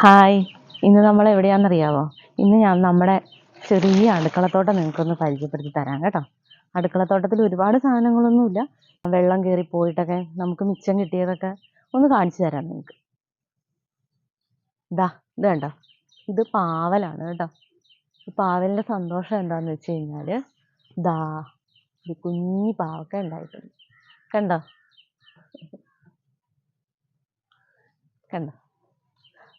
Hi. ഇന്ന് നമ്മൾ എവിടെയാണെന്നറിയാവോ? ഇന്ന് ഞാൻ നമ്മുടെ ചെറിയ അടുക്കളത്തോട്ടം നിങ്ങൾക്കൊന്ന് പരിചയപ്പെടുത്തി തരാം കേട്ടോ. അടുക്കളത്തോട്ടത്തിൽ ഒരുപാട് സാധനങ്ങളൊന്നുമില്ല. വെള്ളം കയറി പോയിട്ടൊക്കെ നമുക്ക് മിച്ചം കിട്ടിയതൊക്കെ ഒന്ന് കാണിച്ചു തരാം നിങ്ങൾക്ക്. ഇതാ ഇത് കണ്ടോ? ഇത് പാവലാണ് കേട്ടോ. ഈ പാവലിന്റെ സന്തോഷം എന്താണെന്ന് വെച്ച് കഴിഞ്ഞാൽ ദാ ഇത് കുഞ്ഞി പാവക്ക ഉണ്ടായിട്ടുണ്ട്. കണ്ടോ? കണ്ടോ?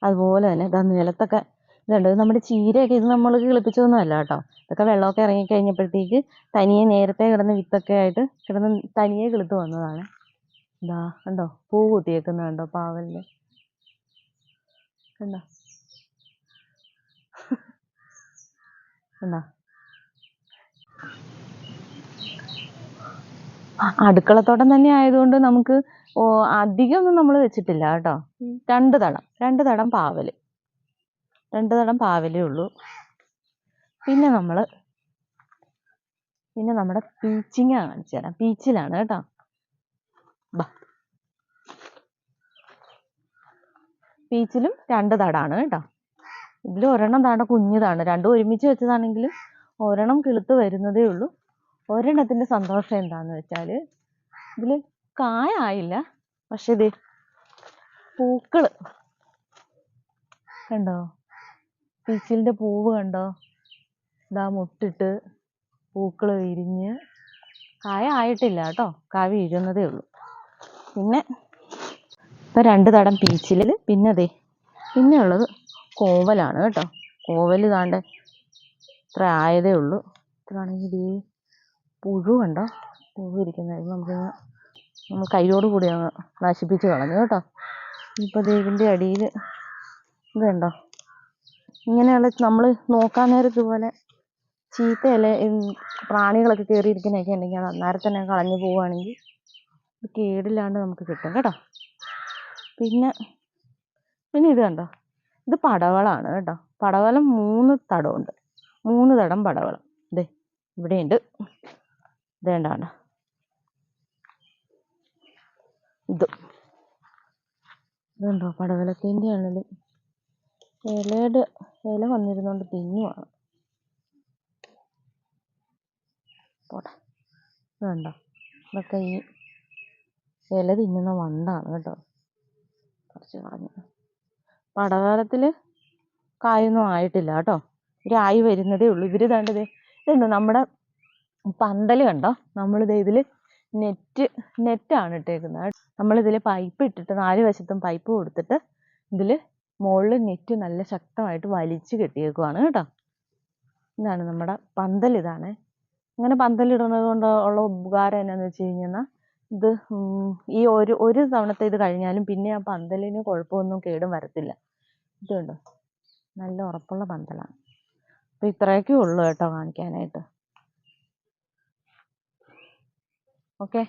അതുപോലെ തന്നെ ഇതാ നിലത്തൊക്കെ ഇതുണ്ട്. നമ്മുടെ ചീരയൊക്കെ ഇത് നമ്മൾ കിളിപ്പിച്ചതൊന്നും അല്ല കേട്ടോ. ഇതൊക്കെ വെള്ളമൊക്കെ ഇറങ്ങി കഴിഞ്ഞപ്പോഴത്തേക്ക് തനിയെ നേരത്തെ കിടന്ന് വിത്തൊക്കെ ആയിട്ട് കിടന്ന് തനിയെ കിളുത്ത് വന്നതാണ്. ഇതാ കണ്ടോ? പൂ കുത്തിയേക്കുന്ന കണ്ടോ പാവലിന്റെ കണ്ടോ? കണ്ടോ? അടുക്കളത്തോട്ടം തന്നെ ആയതുകൊണ്ട് നമുക്ക് ഓ അധികമൊന്നും നമ്മൾ വെച്ചിട്ടില്ല കേട്ടോ. രണ്ട് തടം രണ്ട് തടം പാവൽ രണ്ട് തടം പാവലേ ഉള്ളൂ. പിന്നെ നമ്മൾ പിന്നെ നമ്മുടെ പീച്ചിങ്ങ കാണിച്ചു തരാം. പീച്ചിലാണ് കേട്ടോ. ബാ. പീച്ചിലും രണ്ട് തടാണ് കേട്ടോ. ഇതിൽ ഒരെണ്ണം താണ്ട കുഞ്ഞതാണ്. രണ്ടും ഒരുമിച്ച് വെച്ചതാണെങ്കിലും ഒരെണ്ണം കിളുത്ത് വരുന്നതേ ഉള്ളൂ. ഒരെണ്ണത്തിന്റെ സന്തോഷം എന്താന്ന് വെച്ചാൽ ഇതിൽ കായ ആയില്ല. പക്ഷെ ഇത് പൂക്കൾ കണ്ടോ? പീച്ചിലിന്റെ പൂവ് കണ്ടോ? ഇതാ മുട്ടിട്ട് പൂക്കൾ വിരിഞ്ഞ് കായ ആയിട്ടില്ല കേട്ടോ. കായ വീഴുന്നതേ ഉള്ളൂ. പിന്നെ ഇപ്പൊ രണ്ട് തടം പീച്ചിലിൽ പിന്നെ അതെ പിന്നെ ഉള്ളത് കോവലാണ് കേട്ടോ. കോവൽ താണ്ട് ഇത്ര ആയതേ ഉള്ളൂ. ഇത്രയാണെങ്കിൽ ഇതേ പുഴു കണ്ടോ? പുഴു ഇരിക്കുന്നത് നമുക്ക് നമ്മൾ കൈയോട് കൂടി അങ്ങ് നശിപ്പിച്ച് കളഞ്ഞു കേട്ടോ. ഇപ്പോൾ ദേ ഇതിന്റെ അടിയിൽ ഇത് കണ്ടോ? ഇങ്ങനെയുള്ള നമ്മൾ നോക്കാൻ നേരം ഇതുപോലെ ചീത്തയല്ല? പ്രാണികളൊക്കെ കയറിയിരിക്കുന്നതൊക്കെ ഉണ്ടെങ്കിൽ അത് അന്നേരം തന്നെ കളഞ്ഞു പോവുകയാണെങ്കിൽ കേടില്ലാണ്ട് നമുക്ക് കിട്ടും കേട്ടോ. പിന്നെ പിന്നെ ഇത് കണ്ടോ? ഇത് പടവളാണ് കേട്ടോ. പടവലം മൂന്ന് തടമുണ്ട് മൂന്ന് തടം പടവളം. ഇതേ ഇവിടെയുണ്ട്. ഇത് ഇത്. ഇതുണ്ടോ? പടവലത്തിന്റെ ആണെങ്കിലും ഇലയുടെ ഇല വന്നിരുന്നോണ്ട് തിന്നുവാണ്. പോട്ടെ ഇത് ഇതൊക്കെ ഈ ഇല തിന്നുന്ന വണ്ടാണ് കേട്ടോ. കുറച്ച് കളഞ്ഞു. പടവലത്തിൽ കായൊന്നും ആയിട്ടില്ല കേട്ടോ. ഒരായി വരുന്നതേ ഉള്ളൂ. ഇവർ തേണ്ടത് ഇതുണ്ട്? നമ്മുടെ പന്തൽ കണ്ടോ? നമ്മളിത് ഇതിൽ നെറ്റ് നെറ്റാണ് ഇട്ടേക്കുന്നത് നമ്മളിതിൽ പൈപ്പ് ഇട്ടിട്ട് നാല് വശത്തും പൈപ്പ് കൊടുത്തിട്ട് ഇതിൽ മുകളിൽ നെറ്റ് നല്ല ശക്തമായിട്ട് വലിച്ച് കെട്ടിയേക്കുവാണ് കേട്ടോ. ഇതാണ് നമ്മുടെ പന്തൽ ഇതാണ്. ഇങ്ങനെ പന്തലിടുന്നത് കൊണ്ട് ഉള്ള ഉപകാരം എന്നാന്ന് വെച്ച് കഴിഞ്ഞാൽ ഇത് ഈ ഒരു ഒരു തവണത്തെ ഇത് കഴിഞ്ഞാലും പിന്നെ ആ പന്തലിന് കുഴപ്പമൊന്നും കേടും വരത്തില്ല. ഇത് കണ്ടോ? നല്ല ഉറപ്പുള്ള പന്തലാണ്. അപ്പോൾ ഇത്രയൊക്കെ ഉള്ളൂ കേട്ടോ കാണിക്കാനായിട്ട്. okay.